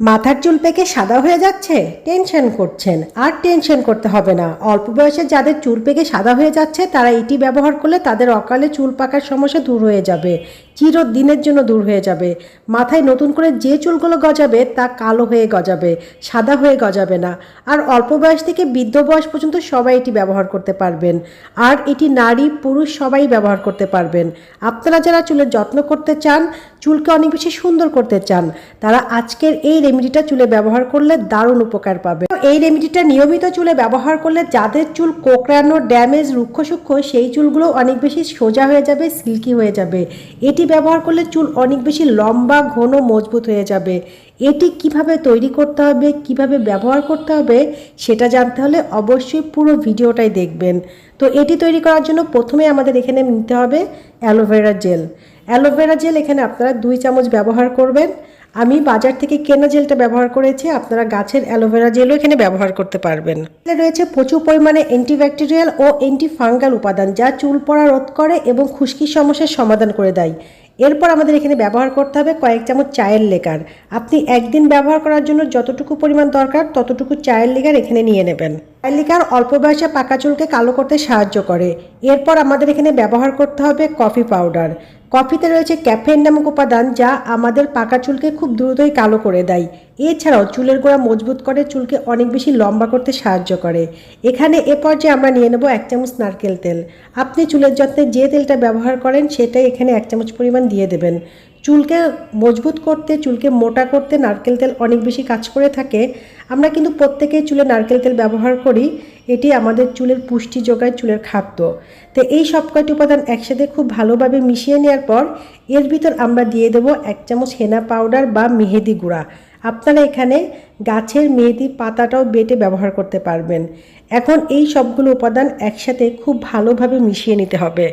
মাথার চুল পেকে সাদা হয়ে যাচ্ছে? টেনশন করছেন। আর টেনশন করতে হবে না। অল্প বয়সে যাদের চুল পেকে সাদা হয়ে যাচ্ছে, তারা এটি ব্যবহার করলে তাদের অকালে চুল পাকার সমস্যা দূর হয়ে যাবে। চিরদিনের জন্য দূর হয়ে যাবে। মাথায় নতুন করে যে চুলগুলো গজাবে, তা কালো হয়ে গজাবে, সাদা হয়ে গজাবে না। আর অল্প বয়স থেকে বৃদ্ধ বয়স পর্যন্ত সবাই এটি ব্যবহার করতে পারবেন। আর এটি নারী, পুরুষ সবাই ব্যবহার করতে পারবেন। আপনারা যারা চুলের যত্ন করতে চান, চুলকে অনেক বেশি সুন্দর করতে চান, তারা আজকের এই রেমেডিটা চুলে ব্যবহার করলে দারুণ উপকার পাবে। এই রেমেডিটা নিয়মিত চুলে ব্যবহার করলে যাদের চুল কোকড়ানো, ড্যামেজ, রুক্ষ সূক্ষ্ম, সেই চুলগুলো অনেক বেশি সোজা হয়ে যাবে, সিল্কি হয়ে যাবে। এটি ব্যবহার করলে চুল অনেক বেশি লম্বা, ঘন, মজবুত হয়ে যাবে। এটি কীভাবে তৈরি করতে হবে, কীভাবে ব্যবহার করতে হবে, সেটা জানতে হলে অবশ্যই পুরো ভিডিওটাই দেখবেন। তো এটি তৈরি করার জন্য প্রথমে আমাদের এখানে নিতে হবে অ্যালোভেরা জেল। অ্যালোভেরা জেল এখানে আপনারা দুই চামচ ব্যবহার করবেন। আমি বাজার থেকে কেনা জেলটা ব্যবহার করেছি, আপনারা গাছের অ্যালোভেরা জেলও এখানে ব্যবহার করতে পারবেন। রয়েছে প্রচুর পরিমাণে অ্যান্টিব্যাকটেরিয়াল ও অ্যান্টি ফাঙ্গাল উপাদান, যা চুল পড়া রোধ করে এবং খুশকির সমস্যার সমাধান করে দেয়। এরপর আমাদের এখানে ব্যবহার করতে হবে কয়েক চামচ চায়ের লেকার। আপনি একদিন ব্যবহার করার জন্য যতটুকু পরিমাণ দরকার, ততটুকু চায়ের লেকার এখানে নিয়ে নেবেন। চায়ের লেকার অল্প বয়সে পাকা চুলকে কালো করতে সাহায্য করে। এরপর আমাদের এখানে ব্যবহার করতে হবে কফি পাউডার। কফিতে রয়েছে ক্যাফেন নামক উপাদান যা আমাদের পাকা চুলকে খুব দ্রুতই কালো করে দেয়। এছাড়াও চুলের গোড়া মজবুত করে চুলকে অনেক বেশি লম্বা করতে সাহায্য করে। এখানে এ পর্যায়ে আমরা নিয়ে নেব এক চামচ নারকেল তেল। আপনি চুলের যত্নে যে তেলটা ব্যবহার করেন সেটাই এখানে এক চামচ পরিমাণ দিয়ে দেবেন। চুলকে মজবুত করতে, চুলকে মোটা করতে নারকেল তেল অনেক বেশি কাজ করে থাকে। আমরা কিন্তু প্রত্যেকেই চুলে নারকেল তেল ব্যবহার করি। এটি আমাদের চুলের পুষ্টি যোগায় চুলের খাদ্য। তো এই সব কয়টি উপাদান একসাথে খুব ভালোভাবে মিশিয়ে নেওয়ার পর, এর ভিতর আমরা দিয়ে দেব এক চামচ হেনা পাউডার বা মেহেদি গুঁড়া। আপনারা এখানে গাছের মেহেদি পাতাটাও বেটে ব্যবহার করতে পারবেন। এখন এই সবগুলো উপাদান একসাথে খুব ভালোভাবে মিশিয়ে নিতে হবে।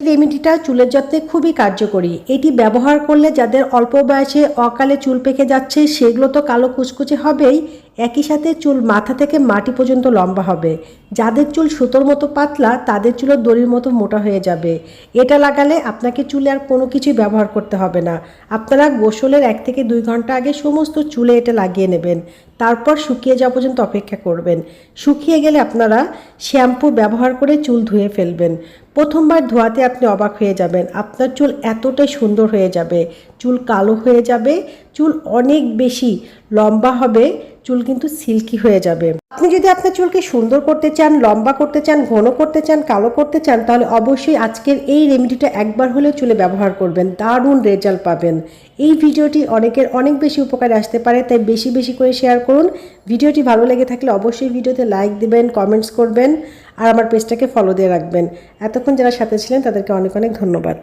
রেমেডিটা চুলের যত্নে খুবই কার্যকরী। এটি ব্যবহার করলে যাদের অল্প বয়সে অকালে চুল পেকে যাচ্ছে, সেগুলো তো কালো কুচকুচে হবেই একই সাথে চুল মাথা থেকে মাটি পর্যন্ত লম্বা হবে। যাদের চুল সুতোর মতো পাতলা, তাদের চুলও দড়ির মতো মোটা হয়ে যাবে। এটা লাগালে আপনাকে চুলে আর কোনো কিছুই ব্যবহার করতে হবে না। আপনারা গোসলের এক থেকে দুই ঘণ্টা আগে সমস্ত চুলে এটা লাগিয়ে নেবেন। তারপর শুকিয়ে যাওয়া পর্যন্ত অপেক্ষা করবেন। শুকিয়ে গেলে আপনারা শ্যাম্পু ব্যবহার করে চুল ধুয়ে ফেলবেন। প্রথমবার ধোয়াতে আপনি অবাক হয়ে যাবেন। আপনার চুল এতটাই সুন্দর হয়ে যাবে। চুল কালো হয়ে যাবে। চুল অনেক বেশি লম্বা হবে। চুল কিন্তু সিল্কি হয়ে যাবে। আপনি যদি আপনার চুলকে সুন্দর করতে চান, লম্বা করতে চান, ঘন করতে চান, কালো করতে চান, তাহলে অবশ্যই আজকের এই রেমেডিটা একবার হলেও চুলে ব্যবহার করবেন। দারুণ রেজাল্ট পাবেন। এই ভিডিওটি অনেকের অনেক বেশি উপকারে আসতে পারে, তাই বেশি বেশি করে শেয়ার করুন। ভিডিওটি ভালো লেগে থাকলে অবশ্যই ভিডিওতে লাইক দিবেন, কমেন্টস করবেন, আর আমার পেজটাকে ফলো দিয়ে রাখবেন। এতক্ষণ যারা সাথে ছিলেন, তাদেরকে অনেক অনেক ধন্যবাদ।